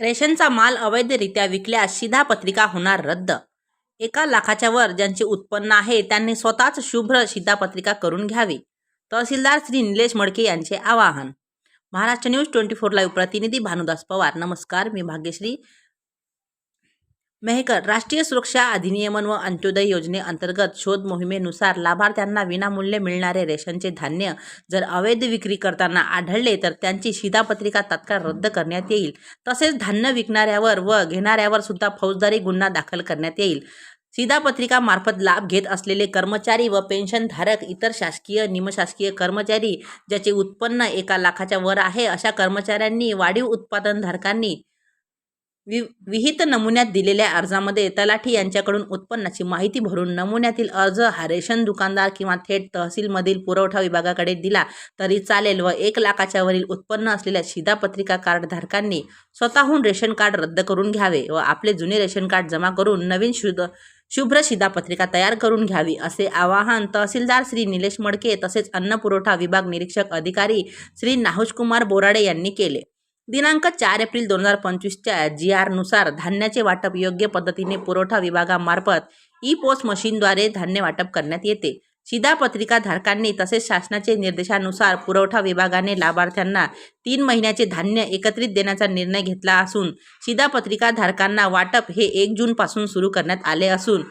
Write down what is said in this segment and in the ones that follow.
रेशनचा माल अवैधरित्या विकल्यास शिधापत्रिका होणार रद्द. एका लाखाच्या वर ज्यांचे उत्पन्न आहे त्यांनी स्वतःच शुभ्र शिधापत्रिका करून घ्यावी. तहसीलदार श्री निलेश मडके यांचे आवाहन. Maharashtra news twenty four live प्रतिनिधी भानुदास पवार. नमस्कार मी भाग्यश्री. मेहकर राष्ट्रीय सुरक्षा अधिनियमन व अंत्योदय योजनेअंतर्गत शोध मोहिमेनुसार लाभार्थ्यांना विनामूल्य मिळणारे रेशनचे धान्य जर अवैध विक्री करताना आढळले तर त्यांची शिधापत्रिका तात्काळ रद्द करण्यात येईल. तसेच धान्य विकणाऱ्यावर व घेणाऱ्यावर सुद्धा फौजदारी गुन्हा दाखल करण्यात येईल. शिधापत्रिका मार्फत लाभ घेत असलेले कर्मचारी व पेन्शनधारक इतर शासकीय निमशासकीय कर्मचारी ज्याचे उत्पन्न एका लाखाच्या वर आहे अशा कर्मचाऱ्यांनी वाढीव उत्पादनधारकांनी वि विहित नमुन्यात दिलेल्या अर्जामध्ये तलाठी यांच्याकडून उत्पन्नाची माहिती भरून नमुन्यातील अर्ज हा रेशन दुकानदार किंवा थेट तहसीलमधील पुरवठा विभागाकडे दिला तरी चालेल व एक लाखाच्या वरील उत्पन्न असलेल्या शिधापत्रिका कार्डधारकांनी स्वतःहून रेशन कार्ड रद्द करून घ्यावे व आपले जुने रेशन कार्ड जमा करून नवीन शुद्ध शुभ्र शिधापत्रिका तयार करून घ्यावी असे आवाहन तहसीलदार श्री निलेश मडके तसेच अन्न पुरवठा विभाग निरीक्षक अधिकारी श्री नाहुशकुमार बोराडे यांनी केले. दिनांक चार एप्रिल दोन हजार पंचवीसच्या जी आरनुसार धान्याचे वाटप योग्य पद्धतीने पुरवठा विभागामार्फत ई पोस्ट मशीनद्वारे धान्य वाटप करण्यात येते. शिधापत्रिका धारकांनी तसेच शासनाचे निर्देशानुसार पुरवठा विभागाने लाभार्थ्यांना तीन महिन्याचे धान्य एकत्रित देण्याचा निर्णय घेतला असून शिधापत्रिका धारकांना वाटप हे एक जूनपासून सुरू करण्यात आले असून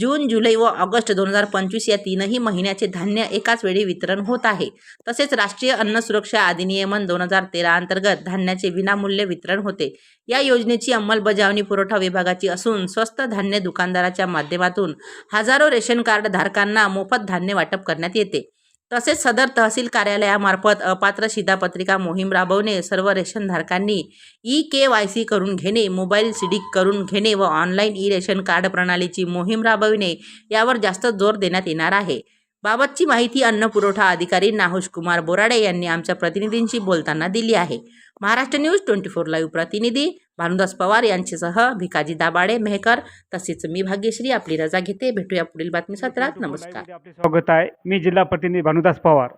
जून जुलै व ऑगस्ट दोन हजार पंचवीस या तीनही महिन्याचे धान्य एकाच वेळी वितरण होत आहे. तसेच राष्ट्रीय अन्न सुरक्षा अधिनियमन दोन हजार तेरा अंतर्गत धान्याचे विनामूल्य वितरण होते. या योजनेची अंमलबजावणी पुरवठा विभागाची असून स्वस्त धान्य दुकानदाराच्या माध्यमातून हजारो रेशन कार्ड धारकांना मोफत धान्य वाटप करण्यात येते. तसेच सदर तहसील कार्यालयामार्फत अपात्र शिधापत्रिका मोहीम राबवणे सर्व रेशनधारकांनी ई के वाय सी करून घेणे मोबाईल सिडिक करून घेणे व ऑनलाईन ई रेशन कार्ड प्रणालीची मोहीम राबविणे यावर जास्त जोर देण्यात येणार आहे. बाबतची माहिती अन्न पुरवठा अधिकारी नाहुश कुमार बोराडे यांनी आमच्या प्रतिनिधींशी बोलताना दिली आहे. Maharashtra news twenty four live प्रतिनिधी भानुदास पवार यांच्यासह भिकाजी दाबाडे मेहकर तसेच मी भाग्यश्री आपली रजा घेते. भेटूया पुढील बातमी सत्रात नमस्कार. आपले स्वागत आहे. मी जिल्हा प्रतिनिधी भानुदास पवार.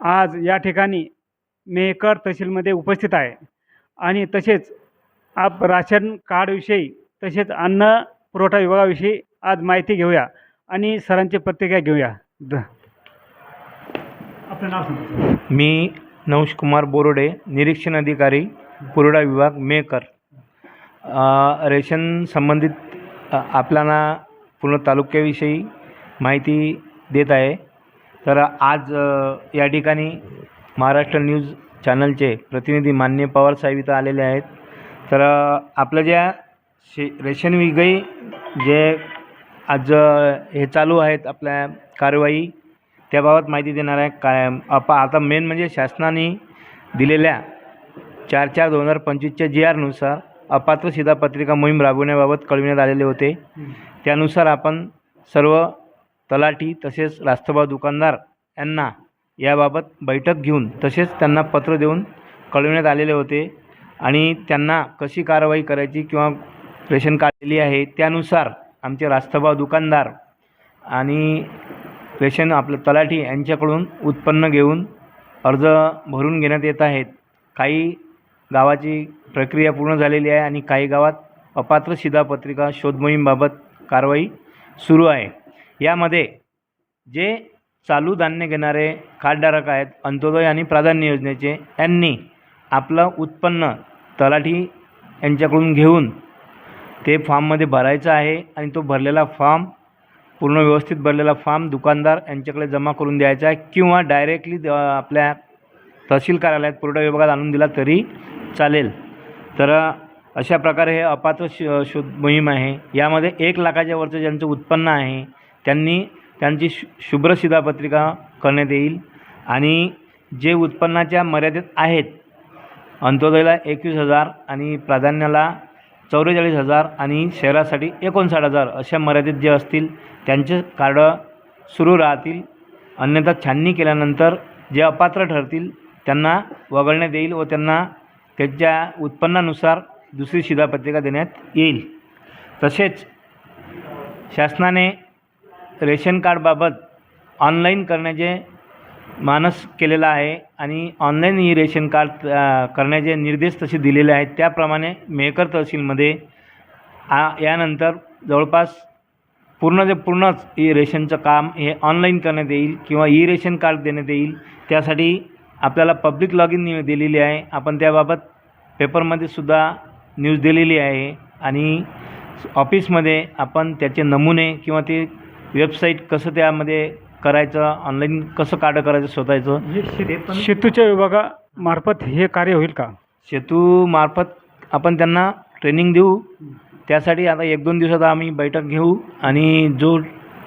आज या ठिकाणी मेहकर तहसीलमध्ये उपस्थित आहे. आणि तसेच आप राशन कार्डविषयी तसेच अन्न पुरवठा विभागाविषयी आज माहिती घेऊया आणि सरांची प्रतिक्रिया घेऊया. मी नवशकुमार बोरोडे निरीक्षण अधिकारी पुरवठा विभाग मेकर रेशन संबंधित आपल्याला पूर्ण तालुक्याविषयी माहिती देत आहे. तर आज या ठिकाणी महाराष्ट्र न्यूज चॅनलचे प्रतिनिधी मान्य पवार साहेब इथं आलेले आहेत. तर अ, आपलं ज्या शे रेशन विषयी जे आज हे चालू आहेत आपल्या कारवाई त्याबाबत माहिती देणार आहे काय आपा आता मेन म्हणजे शासनाने दिलेल्या चार चार दोन हजार पंचवीसच्या जी आरनुसार अपात्र शिधापत्रिका मोहीम राबवण्याबाबत कळविण्यात आलेले होते. त्यानुसार आपण सर्व तलाठी तसेच रास्तभाव दुकानदार यांना याबाबत बैठक घेऊन तसेच त्यांना पत्र देऊन कळविण्यात आलेले होते आणि त्यांना कशी कारवाई करायची किंवा रेशन काढलेली आहे त्यानुसार आमचे रास्तभाव दुकानदार आणि रेशन आपलं तलाठी यांच्याकडून उत्पन्न घेऊन अर्ज भरून घेण्यात येत आहेत. काही गावाची प्रक्रिया पूर्ण झालेली आहे आणि काही गावात अपात्र शिधापत्रिका शोधमोहीमबाबत कारवाई सुरू आहे. यामध्ये जे चालू धान्य घेणारे कार्डधारक आहेत अंत्योदय आणि प्राधान्य योजनेचे यांनी आपलं उत्पन्न तलाठी यांच्याकडून घेऊन ते फॉर्ममध्ये भरायचं आहे आणि तो भरलेला फॉर्म पूर्ण व्यवस्थित भरलेला फॉर्म दुकानदार यांच्याकडे जमा करून द्यायचा आहे किंवा डायरेक्टली आपल्या तहसील कार्यालयात पुरवठा विभागात आणून दिला तरी चालेल. तर अशा प्रकारे हे अपात्र श शोध मोहीम आहे. यामध्ये एक लाखाच्या वरचं ज्यांचं उत्पन्न आहे त्यांनी त्यांची शु शुभ्र शिधापत्रिका करण्यात येईल आणि जे उत्पन्नाच्या मर्यादेत आहेत अंत्योदयला एकवीस हजार आणि प्राधान्याला चौवेचाळीस हजार आणि शहरासाठी एकोणसाठ हजार अशा मर्यादित जे असतील त्यांचे कार्ड सुरू राहतील. अन्यथा छाननी केल्यानंतर जे अपात्र ठरतील त्यांना वगळण्यात येईल व त्यांना त्यांच्या उत्पन्नानुसार दुसरी शिधापत्रिका देण्यात येईल. तसेच शासनाने रेशन कार्डबाबत ऑनलाईन करण्याचे मानस केलेला आहे आणि ऑनलाईन ई रेशन कार्ड करण्याचे निर्देश तसे दिलेले आहेत. त्याप्रमाणे मेहकर तहसीलमध्ये आ यानंतर जवळपास पूर्ण जे पूर्णच ई रेशनचं काम हे ऑनलाईन करण्यात येईल किंवा ई रेशन कार्ड देण्यात येईल. त्यासाठी आपल्याला पब्लिक लॉग इन दिलेली आहे. आपण त्याबाबत पेपरमध्ये सुद्धा न्यूज दिलेली आहे आणि ऑफिसमध्ये आपण त्याचे नमुने किंवा ते वेबसाईट कसं त्यामध्ये करायचं ऑनलाईन कसं कार्ड करायचं पण शेतूच्या विभागामार्फत हे कार्य होईल का? सेतूमार्फत आपण त्यांना ट्रेनिंग देऊ. त्यासाठी आता एक दोन दिवसात आम्ही बैठक घेऊ आणि जो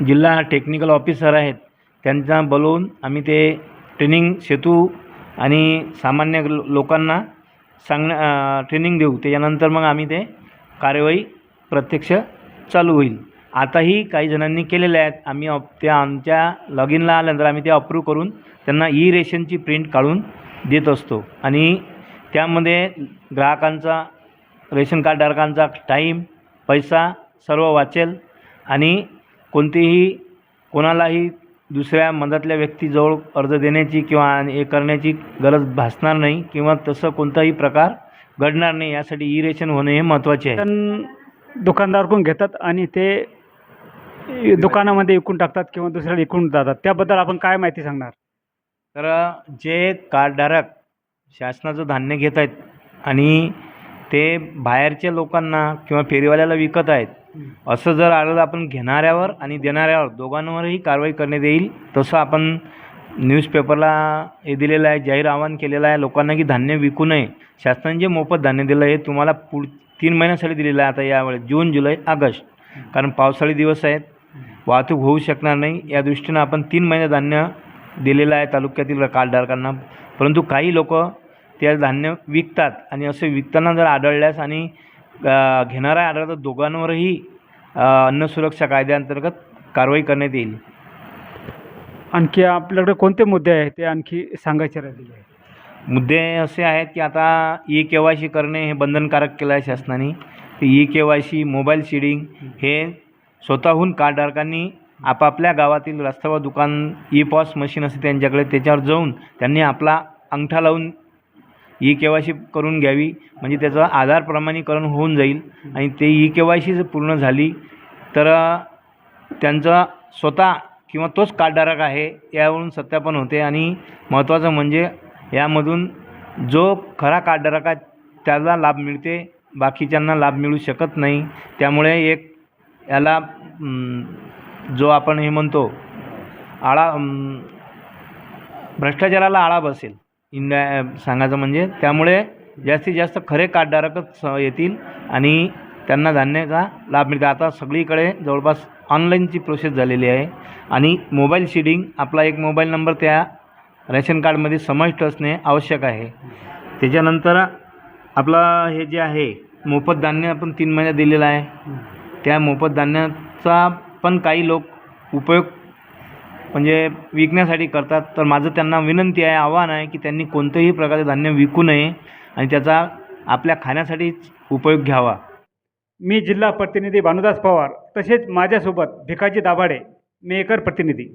जिल्हा टेक्निकल ऑफिसर आहेत त्यांना बोलवून आम्ही ते ट्रेनिंग सेतू आणि सामान्य लोकांना सांगण्या ट्रेनिंग देऊ. त्याच्यानंतर मग आम्ही ते कार्यवाही प्रत्यक्ष चालू होईल. आताही काही जणांनी केलेल्या आहेत. आम्ही अप त्या आमच्या लॉग इनला आल्यानंतर आम्ही ते अप्रूव्ह करून त्यांना ई रेशनची प्रिंट काढून देत असतो. आणि त्यामध्ये ग्राहकांचा रेशन कार्डधारकांचा टाईम पैसा सर्व वाचेल. आणि कोणतीही कोणालाही दुसऱ्या मधातल्या व्यक्तीजवळ अर्ज देण्याची किंवा हे करण्याची गरज भासणार नाही किंवा तसं कोणताही प्रकार घडणार नाही यासाठी ई रेशन होणे हे महत्त्वाचे आहे. पण दुकानदारकडून घेतात आणि ते दुकानामध्ये विकून टाकतात किंवा दुसऱ्याला विकून जातात. त्याबद्दल आपण काय माहिती सांगणार? तर जे कार्डधारक शासनाचं धान्य घेत आहेत आणि ते बाहेरच्या लोकांना किंवा फेरीवाल्याला विकत आहेत असं जर आढळलं आपण घेणाऱ्यावर आणि देणाऱ्यावर दोघांवरही कारवाई करण्यात येईल तसं आपण न्यूजपेपरला हे दिलेलं आहे जाहीर आवाहन केलेलं आहे लोकांना की धान्य विकू नये. शासनाने जे मोफत धान्य दिलं आहे तुम्हाला पुढ तीन महिन्यासाठी दिलेलं आहे आता यावेळेस जून जुलै ऑगस्ट. कारण पावसाळी दिवस आहेत. वाहतूक होऊ शकणार नाही. या दृष्टीनं आपण तीन महिने धान्य दिलेलं आहे तालुक्यातील कार्डधारकांना परंतु काही लोक ते धान्य विकतात आणि असे विकताना जर आढळल्यास आणि घेणारा आढळला तर दोघांवरही अन्न सुरक्षा कायद्याअंतर्गत कारवाई करण्यात येईल. आणखी आपल्याकडे कोणते मुद्दे आहेत? ते आणखी सांगायचे राहिलेले आहे मुद्दे असे आहेत की आता ई के वाय सी करणे हे बंधनकारक केलं आहे शासनाने. E K Y C mobile seeding हे स्वतःहून कार्डधारकांनी आपापल्या गावातील रस्त्यावर दुकान ई पॉस मशीन असते त्यांच्याकडे त्याच्यावर जाऊन त्यांनी आपला अंगठा लावून ई के वाय सी करून घ्यावी. म्हणजे त्याचं आधार प्रमाणीकरण होऊन जाईल आणि ते ई के वाय सी जर पूर्ण झाली तर त्यांचा स्वतः किंवा तोच कार्डधारक आहे यावरून सत्यापन होते. आणि महत्त्वाचं म्हणजे यामधून जो खरा कार्डधारक आहे त्याला लाभ मिळते बाकीच्यांना लाभ मिळू शकत नाही. त्यामुळे एक याला जो आपण हे म्हणतो आळा भ्रष्टाचाराला आळा बसेल. इंडिया सांगायचं म्हणजे त्यामुळे जास्तीत जास्त खरे कार्डधारकच स- येतील आणि त्यांना धान्याचा लाभ मिळतो आता सगळीकडे जवळपास ऑनलाईनची प्रोसेस झालेली आहे आणि मोबाईल शिडिंग आपला एक मोबाईल नंबर त्या रेशन कार्डमध्ये समाविष्ट असणे आवश्यक आहे. त्याच्यानंतर आपलं हे जे आहे मोफत धान्य आपण तीन महिन्यात दिलेलं आहे. त्या मोफत धान्याचा पण काही लोक उपयोग म्हणजे विकण्यासाठी करतात. तर माझं त्यांना विनंती आहे आव्हान आहे की त्यांनी कोणतंही प्रकारचे धान्य विकू नये आणि त्याचा आपल्या खाण्यासाठीच उपयोग घ्यावा. मी जिल्हा प्रतिनिधी भानुदास पवार तसेच माझ्यासोबत भिकाजी दाभाडे मेकर प्रतिनिधी.